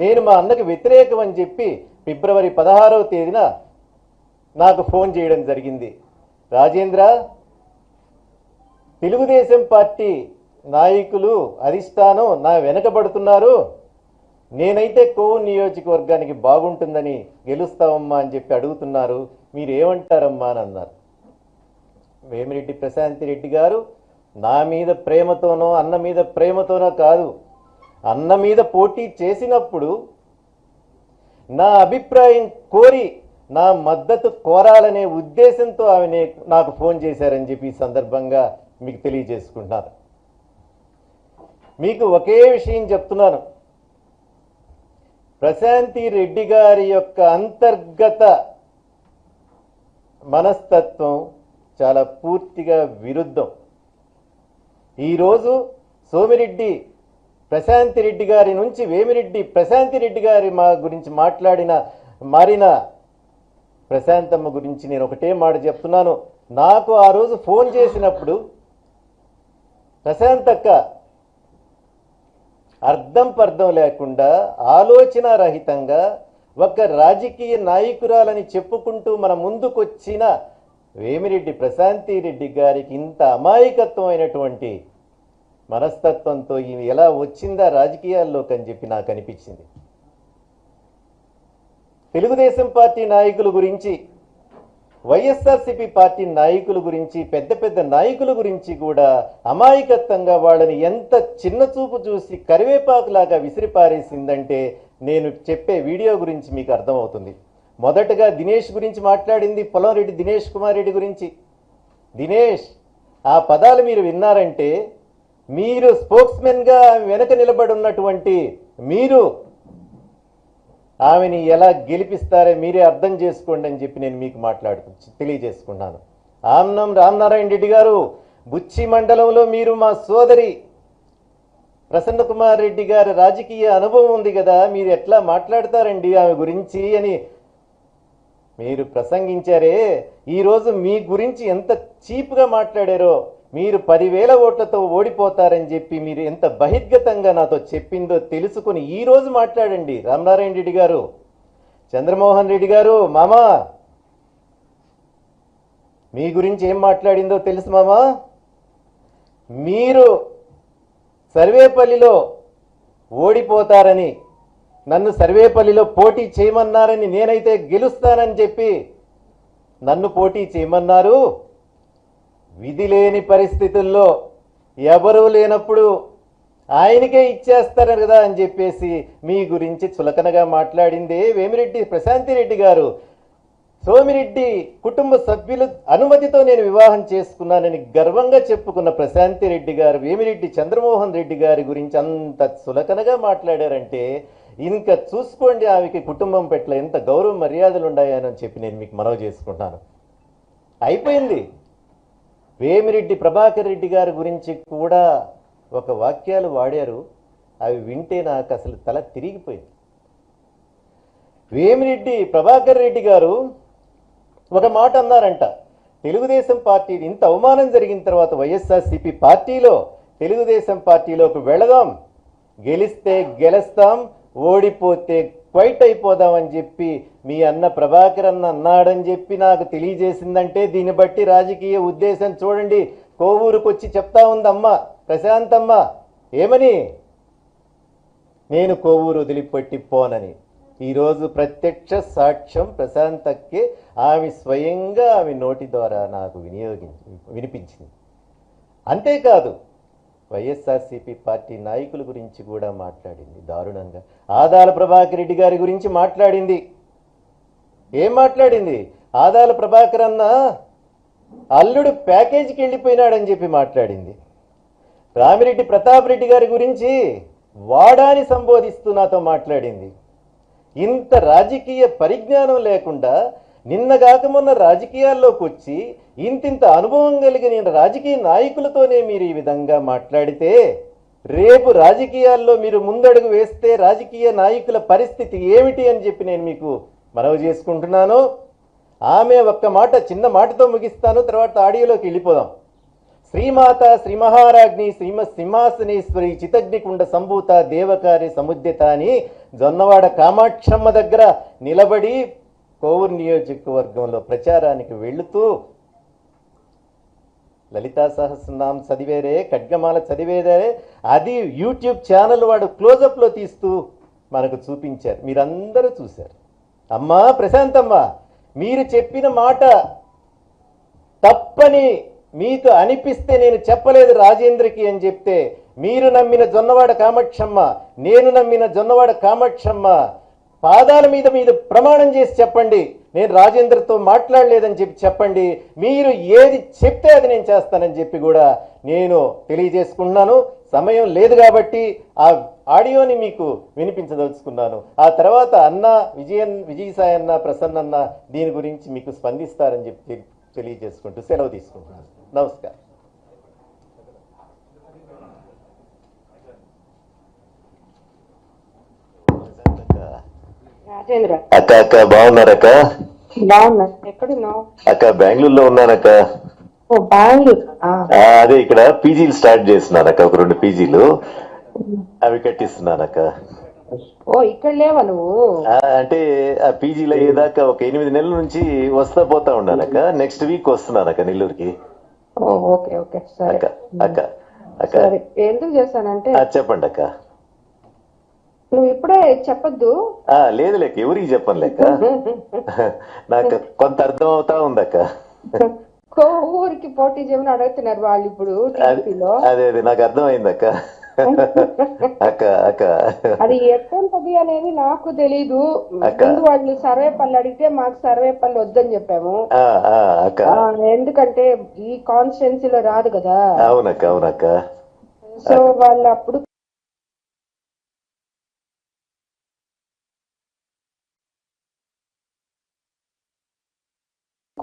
నేను మా అన్నకి వ్యతిరేకం అని చెప్పి ఫిబ్రవరి పదహారవ తేదీన నాకు ఫోన్ చేయడం జరిగింది. రాజేంద్ర తెలుగుదేశం పార్టీ నాయకులు అధిష్టానం నా వెనకబడుతున్నారు. నేనైతే కోవు నియోజకవర్గానికి బాగుంటుందని గెలుస్తావమ్మా అని చెప్పి అడుగుతున్నారు. మీరేమంటారమ్మా అని అన్నారు. వేమిరెడ్డి ప్రశాంతి రెడ్డి గారు నా మీద ప్రేమతోనో అన్న మీద ప్రేమతోనో కాదు. అన్న మీద పోటీ చేసినప్పుడు నా అభిప్రాయం కోరి నా మద్దతు కోరాలనే ఉద్దేశంతో ఆమె నాకు ఫోన్ చేశారని చెప్పి సందర్భంగా మీకు తెలియజేసుకుంటున్నాను. మీకు ఒకే విషయం చెప్తున్నాను. ప్రశాంతి రెడ్డి గారి యొక్క అంతర్గత మనస్తత్వం చాలా పూర్తిగా విరుద్ధం. ఈరోజు సోమిరెడ్డి ప్రశాంతి రెడ్డి గారి నుంచి వేమిరెడ్డి ప్రశాంతి రెడ్డి గారి మా గురించి మాట్లాడిన మారిన ప్రశాంతమ్మ గురించి నేను ఒకటే మాట చెప్తున్నాను. నాకు ఆ రోజు ఫోన్ చేసినప్పుడు ప్రశాంతక్క అర్థం పర్థం లేకుండా ఆలోచన రహితంగా ఒక రాజకీయ నాయకురాలని చెప్పుకుంటూ మన ముందుకొచ్చిన వేమిరెడ్డి ప్రశాంతి రెడ్డి గారికి ఇంత అమాయకత్వం అయినటువంటి మనస్తత్వంతో ఈమె ఎలా వచ్చిందా రాజకీయాల్లోకి అని చెప్పి నాకు అనిపించింది. తెలుగుదేశం పార్టీ నాయకుల గురించి వైఎస్ఆర్సిపి పార్టీ నాయకుల గురించి పెద్ద పెద్ద నాయకుల గురించి కూడా అమాయకత్వంగా వాళ్ళని ఎంత చిన్న చూపు చూసి కరివేపాకులాగా విసిరిపారేసిందంటే నేను చెప్పే వీడియో గురించి మీకు అర్థమవుతుంది. మొదటగా దినేష్ గురించి మాట్లాడింది పొలంరెడ్డి దినేష్ కుమార్ రెడ్డి గురించి. దినేష్ ఆ పదాలు మీరు విన్నారంటే మీరు స్పోక్స్మెన్గా వెనక నిలబడి ఉన్నటువంటి మీరు ఆమెని ఎలా గెలిపిస్తారో మీరే అర్థం చేసుకోండి అని చెప్పి నేను మీకు మాట్లాడు తెలియజేసుకున్నాను. ఆమ్నం రామనారాయణ రెడ్డి గారు బుచ్చి మండలంలో మీరు మా సోదరి ప్రసన్న కుమార్ రెడ్డి గారి రాజకీయ అనుభవం ఉంది కదా మీరు ఎట్లా మాట్లాడతారండి ఆమె గురించి అని మీరు ప్రసంగించారే ఈరోజు మీ గురించి ఎంత చీప్గా మాట్లాడారో మీరు పదివేల ఓట్లతో ఓడిపోతారని చెప్పి మీరు ఎంత బహిర్గతంగా నాతో చెప్పిందో తెలుసుకుని ఈ రోజు మాట్లాడండి. రామనారాయణ రెడ్డి గారు. చంద్రమోహన్ రెడ్డి గారు మామా. మీ గురించి ఏం మాట్లాడిందో తెలుసు మామా? మీరు సర్వేపల్లిలో ఓడిపోతారని నన్ను సర్వేపల్లిలో పోటీ చేయమన్నారని నేనైతే గెలుస్తానని చెప్పి నన్ను పోటీ చేయమన్నారు. విధి లేని పరిస్థితుల్లో ఎవరూ లేనప్పుడు ఆయనకే ఇచ్చేస్తారు కదా అని చెప్పేసి మీ గురించి చులకనగా మాట్లాడింది వేమిరెడ్డి ప్రశాంతి రెడ్డి గారు. సోమిరెడ్డి కుటుంబ సభ్యుల అనుమతితో నేను వివాహం చేసుకున్నానని గర్వంగా చెప్పుకున్న ప్రశాంతి రెడ్డి గారు వేమిరెడ్డి చంద్రమోహన్ రెడ్డి గారి గురించి అంత చులకనగా మాట్లాడారంటే ఇంకా చూసుకోండి ఆమెకి కుటుంబం పట్ల ఎంత గౌరవ మర్యాదలు ఉన్నాయని చెప్పి నేను మీకు మనవి చేసుకుంటాను అయిపోయింది. వేమిరెడ్డి ప్రభాకర్ రెడ్డి గారి గురించి కూడా ఒక వాక్యాలు వాడారు. అవి వింటే నాకు అసలు తల తిరిగిపోయింది. వేమిరెడ్డి ప్రభాకర్ రెడ్డి గారు ఒక మాట అన్నారంట. తెలుగుదేశం పార్టీ ఇంత అవమానం జరిగిన తర్వాత వైఎస్ఆర్సీపీ పార్టీలో తెలుగుదేశం పార్టీలోకి వెళదాం. గెలిస్తే గెలుస్తాం ఓడిపోతే క్వైట్ అయిపోదామని చెప్పి మీ అన్న ప్రభాకర్ అన్న అన్నాడని చెప్పి నాకు తెలియజేసిందంటే దీన్ని బట్టి రాజకీయ ఉద్దేశం చూడండి. కోవూరుకు వచ్చి చెప్తా ఉందమ్మ. ప్రశాంతమ్మ. ఏమని? నేను కోవూరు వదిలిపెట్టి పోనని. ఈరోజు ప్రత్యక్ష సాక్ష్యం ప్రశాంతక్కి ఆమె స్వయంగా ఆమె నోటి ద్వారా నాకు వినియోగించి వినిపించింది. అంతేకాదు వైఎస్ఆర్సీపీ పార్టీ నాయకుల గురించి కూడా మాట్లాడింది. దారుణంగా. ఆదాల ప్రభాకర్ రెడ్డి గారి గురించి మాట్లాడింది. ఏం మాట్లాడింది? ఆదాల ప్రభాకర్ అన్న అల్లుడు ప్యాకేజీకి వెళ్ళిపోయినాడని చెప్పి మాట్లాడింది. రామిరెడ్డి ప్రతాప్ రెడ్డి గారి గురించి వాడాని సంబోధిస్తూ నాతో మాట్లాడింది. ఇంత రాజకీయ పరిజ్ఞానం లేకుండా నిన్నగాక మొన్న రాజకీయాల్లోకి వచ్చి ఇంతింత అనుభవం కలిగిన రాజకీయ నాయకులతోనే మీరు ఈ విధంగా మాట్లాడితే రేపు రాజకీయాల్లో మీరు ముందడుగు వేస్తే రాజకీయ నాయకుల పరిస్థితి ఏమిటి అని చెప్పి నేను మీకు మనవి చేసుకుంటున్నాను. ఆమె ఒక్క మాట చిన్న మాటతో ముగిస్తాను. తర్వాత ఆడియోలోకి వెళ్ళిపోదాం. శ్రీమాత శ్రీ మహారాజ్ని శ్రీమ సింహాసనేశ్వరి చితగ్నికుండ సంభూత దేవకారి సముద్యత అని జొన్నవాడ కామాక్షమ్మ దగ్గర నిలబడి కోవూరు నియోజకవర్గంలో ప్రచారానికి వెళుతూ లలితా సహస్రనామం చదివేరే ఖడ్గమాల చదివేదే అది యూట్యూబ్ ఛానల్ వాడు క్లోజప్లో తీస్తూ మనకు చూపించారు. మీరందరూ చూశారు. అమ్మా ప్రశాంతమ్మ మీరు చెప్పిన మాట తప్పని మీకు అనిపిస్తే నేను చెప్పలేదు రాజేంద్రకి అని చెప్తే మీరు నమ్మిన జొన్నవాడ కామాక్షమ్మ నేను నమ్మిన జొన్నవాడ కామాక్షమ్మ పాదాల మీద మీద ప్రమాణం చేసి చెప్పండి. నేను రాజేంద్రతో మాట్లాడలేదని చెప్పి చెప్పండి. మీరు ఏది చెప్తే అది నేను చేస్తానని చెప్పి కూడా నేను తెలియజేసుకున్నాను. సమయం లేదు కాబట్టి ఆ ఆడియోని మీకు వినిపించదలుచుకున్నాను. ఆ తర్వాత అన్న విజయన్ విజయసాయి అన్న ప్రసన్న అన్న దీని గురించి మీకు స్పందిస్తారని చెప్పి తెలియజేసుకుంటూ సెలవు తీసుకుంటున్నాను. నమస్కారం. రాజేంద్ర. అక్క అక్క బాగున్నారక్క? బాగున్నా ఎక్కడున్నావు? అక్క బెంగళూరులో ఉన్నానక్క. ఓ బెంగళూరు. అదే ఇక్కడ పీజీలు స్టార్ట్ చేస్తున్నానక్క ఒక రెండు పీజీలు. అవి కట్టిస్తున్నానక్క. ఓ ఇక్కడ లేవా నువ్వు? అంటే ఆ పీజీలో అయ్యేదాకా ఒక ఎనిమిది నెలల నుంచి వస్తా పోతా ఉన్నానక్క నెక్స్ట్ వీక్ వస్తున్నానక్క నెల్లూరుకి. Okay okay. సరే. అక్క అక్క అక్క. ఎందుకు చేశానంటే ఆ, చెప్పండి అక్క నువ్వు ఇప్పుడే చెప్పొద్దు. లేదు లేక ఎవరికి చెప్పను లేక? నాకు కొంత అర్థం అవుతా ఉందక్క ఊరికి పోటీ చేయమని అడుగుతున్నారు వాళ్ళు ఇప్పుడు అది- అదే నాకు అర్థమైందక్క. అక్క అక్క. అది ఎట్టుంటది అనేది నాకు తెలీదు. అక్క. ముందు వాళ్ళు సర్వే పనులు అడిగితే మాకు సర్వే పనులు వద్దని చెప్పాము. అక్క. ఎందుకంటే ఈ కాన్స్టిట్యున్సీలో రాదు కదా. అవునక్క అవునక్క. సో వాళ్ళు అప్పుడు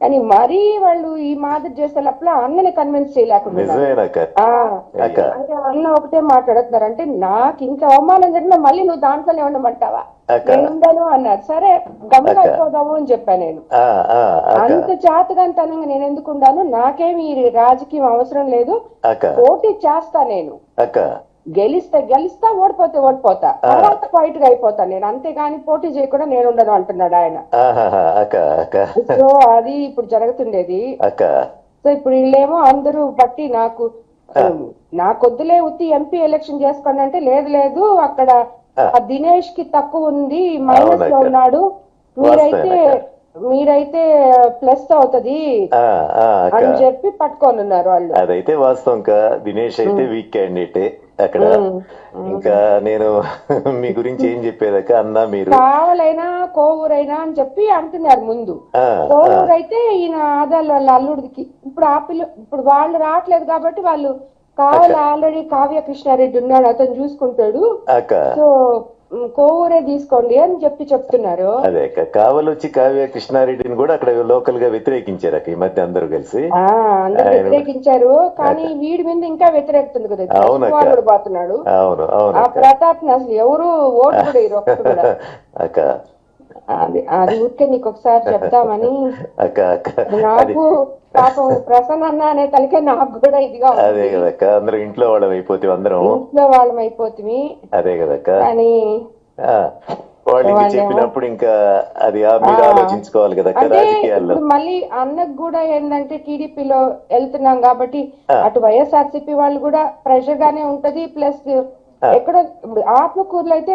కానీ మరీ వాళ్ళు ఈ మాదిరి చేసే లోపల అన్నని కన్విన్స్ చేయలేకుండా అన్న ఒకటే మాట్లాడుతున్నారు. అంటే నాకు ఇంకా అవమానం జరిగినా మళ్ళీ నువ్వు దాంట్లోనే ఉండమంటావా? ఉండను అన్నారు. సరే గమ్మున. అయిపోదాము అని చెప్పాను నేను. అంత చాతగాంతనంగా నేను ఎందుకు ఉండాను? నాకేమి ఈ రాజకీయం అవసరం లేదు. పోటీ చేస్తా నేను. గెలిస్తే గెలిస్తా ఓడిపోతే ఓడిపోతా. తర్వాత ఫైట్గా అయిపోతా. నేను అంతేగాని పోటీ చేయకుండా నేను ఉండను అంటున్నాడు ఆయన. సో అది ఇప్పుడు జరుగుతుండేది. సో ఇప్పుడు వీళ్ళేమో అందరూ బట్టి నాకు నాకొద్దులే ఉత్తి ఎంపీ ఎలక్షన్ చేసుకోండి అంటే లేదు లేదు. అక్కడ ఆ. దినేష్కి తక్కువ ఉంది మైనస్లో. ఉన్నాడు. మీరైతే. మీరైతే ప్లస్ అవుతది అని చెప్పి పట్టుకొని ఉన్నారు వాళ్ళు. అదైతే వాస్తవం కా దినేష్ అయితే వీక్ క్యాండిడేటే అక్కడ. ఇంకా నేను మీ గురించి ఏం చెప్పేదక్క? అన్నా మీరు. కావాలైనా కోవూరైనా అని చెప్పి అంటున్నారు ముందు. కోవూరు అయితే ఈయన ఆదాలు వాళ్ళ అల్లుడికి. ఇప్పుడు ఆ పిల్ల ఇప్పుడు వాళ్ళు రావట్లేదు కాబట్టి వాళ్ళు కావాలి ఆల్రెడీ కావ్య కృష్ణారెడ్డి ఉన్నాడు అతను చూసుకుంటాడు. సో కోవూరే తీసుకోండి అని చెప్పి చెప్తున్నారు. అదే కావలొచ్చి కావ్య కృష్ణారెడ్డిని కూడా అక్కడ లోకల్గా వ్యతిరేకించారు ఈ మధ్య అందరూ కలిసి. అందరూ వ్యతిరేకించారు కానీ వీడి మీద ఇంకా వ్యతిరేకుతుంది కదా అవును అవును ఆ ప్రతాప్ అసలు ఎవరు ఓటు కూడా అది ఊరికే నీకు ఒకసారి చెప్తామని నాకు పాపం ప్రసన్న అన్న అనే తలకే నాకు కూడా ఇదిగా. అదే కదక్క అందరూ ఇంట్లో వాళ్ళం అయిపోతే అందరం. ఇంట్లో వాళ్ళం అయిపోతుంది అదే కదక్క కానీ ఆ, వాళ్ళు ఇంక చెప్పినప్పుడు ఇంకా అది మీరు ఆలోచించుకోవాలి అంటే రాజకీయాల్లో. మళ్ళీ అన్నకు కూడా ఏంటంటే టీడీపీలో వెళ్తున్నాం కాబట్టి అటు వైఎస్ఆర్సీపీ వాళ్ళు కూడా ప్రెషర్ గానే ఉంటది ప్లస్ ఎక్కడ ఆత్మకూరులో అయితే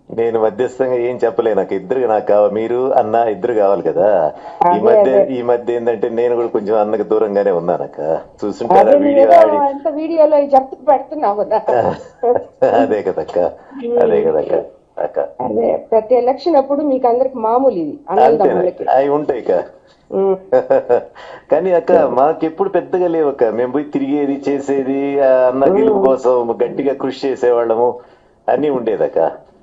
నేను మధ్యస్థంగా ఏం చెప్పలే నాకు ఇద్దరు నాకు కావాలి మీరు అన్న ఇద్దరు కావాలి కదా. ఈ మధ్య. ఈ మధ్య ఏంటంటే నేను కూడా కొంచెం అన్నకు దూరంగానే ఉన్నానక్క చూస్తుంటారా అదే వీడియో నువ్వేదో ఆడి అంత వీడియోలో చెప్తూ పెడుతున్నావు కదా. అదే కదక్క అదే కదక్క అక్క. అదే. ప్రతి ఎలక్షన్ అప్పుడు మీకు అందరికి మామూలు ఇది. అవి ఉంటాయి అక్క. కానీ అక్క మాకెప్పుడు పెద్దగా లేవక్క మేము పోయి తిరిగేది చేసేది అన్న గెలుపు కోసం గట్టిగా కృషి చేసేవాళ్ళము. అన్ని ఉండేదక్క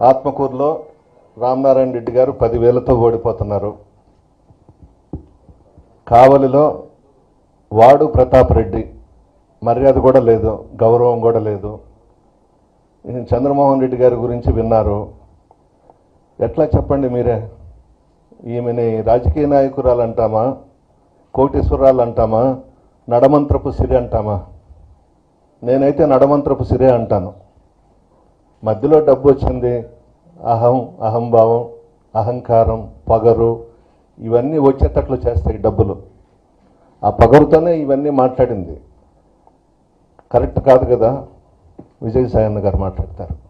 ఆత్మకూరులో రామనారాయణ రెడ్డి గారు పదివేలతో ఓడిపోతున్నారు. కావలిలో వాడు ప్రతాప్ రెడ్డి. మర్యాద కూడా లేదు గౌరవం కూడా లేదు. చంద్రమోహన్ రెడ్డి గారి గురించి విన్నారు. ఎట్లా చెప్పండి మీరే? ఈమెని రాజకీయ నాయకురాలు అంటామా కోటేశ్వరాలు అంటామా నడమంత్రపు సిరి అంటామా? నేనైతే నడమంత్రపు సిరే అంటాను. మధ్యలో డబ్బు వచ్చింది. అహం అహంభావం అహంకారం పగరు ఇవన్నీ వచ్చేటట్లు చేస్తాయి డబ్బులు. ఆ పగరుతోనే ఇవన్నీ మాట్లాడింది. కరెక్ట్ కాదు కదా? విజయసాయన్న గారు మాట్లాడతారు.